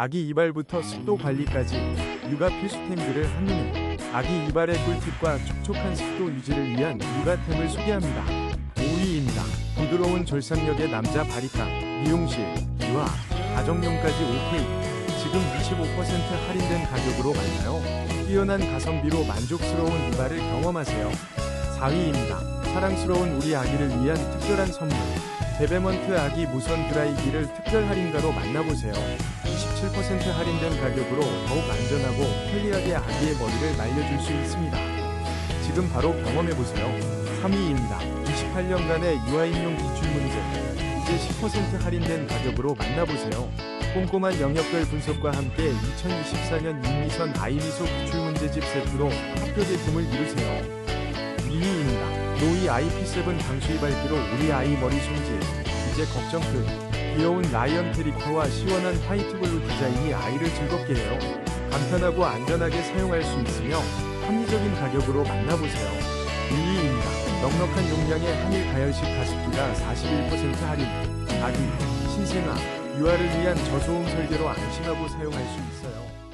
아기 이발부터 습도 관리까지 육아 필수템들을 한눈에 아기 이발의 꿀팁과 촉촉한 습도 유지를 위한 육아템을 소개합니다. 5위입니다. 부드러운 절삭력의 남자 바리깡, 미용실, 유아, 가정용까지 OK. 지금 25% 할인된 가격으로 만나요. 뛰어난 가성비로 만족스러운 이발을 경험하세요. 4위입니다. 사랑스러운 우리 아기를 위한 특별한 선물. 베베먼트 아기 무선 드라이기를 특별 할인가로 만나보세요. 27% 할인된 가격으로 더욱 안전하고 편리하게 아기의 머리를 말려줄 수 있습니다. 지금 바로 경험해보세요. 3위입니다. 28년간의 유아인용 기출 문제. 이제 10% 할인된 가격으로 만나보세요. 꼼꼼한 영역별 분석과 함께 2024년 윤미선 아이미소 기출 문제집 세트로 학교 제품을 이루세요. 2위입니다. 노이 IP7 방수 이발기로 우리 아이 머리 손질. 이제 걱정 끝. 귀여운 라이언 캐릭터와 시원한 화이트 블루 디자인이 아이를 즐겁게 해요. 간편하고 안전하게 사용할 수 있으며 합리적인 가격으로 만나보세요. 1위입니다. 넉넉한 용량의 한일 가열식 가습기가 41% 할인. 아기, 신생아, 유아를 위한 저소음 설계로 안심하고 사용할 수 있어요.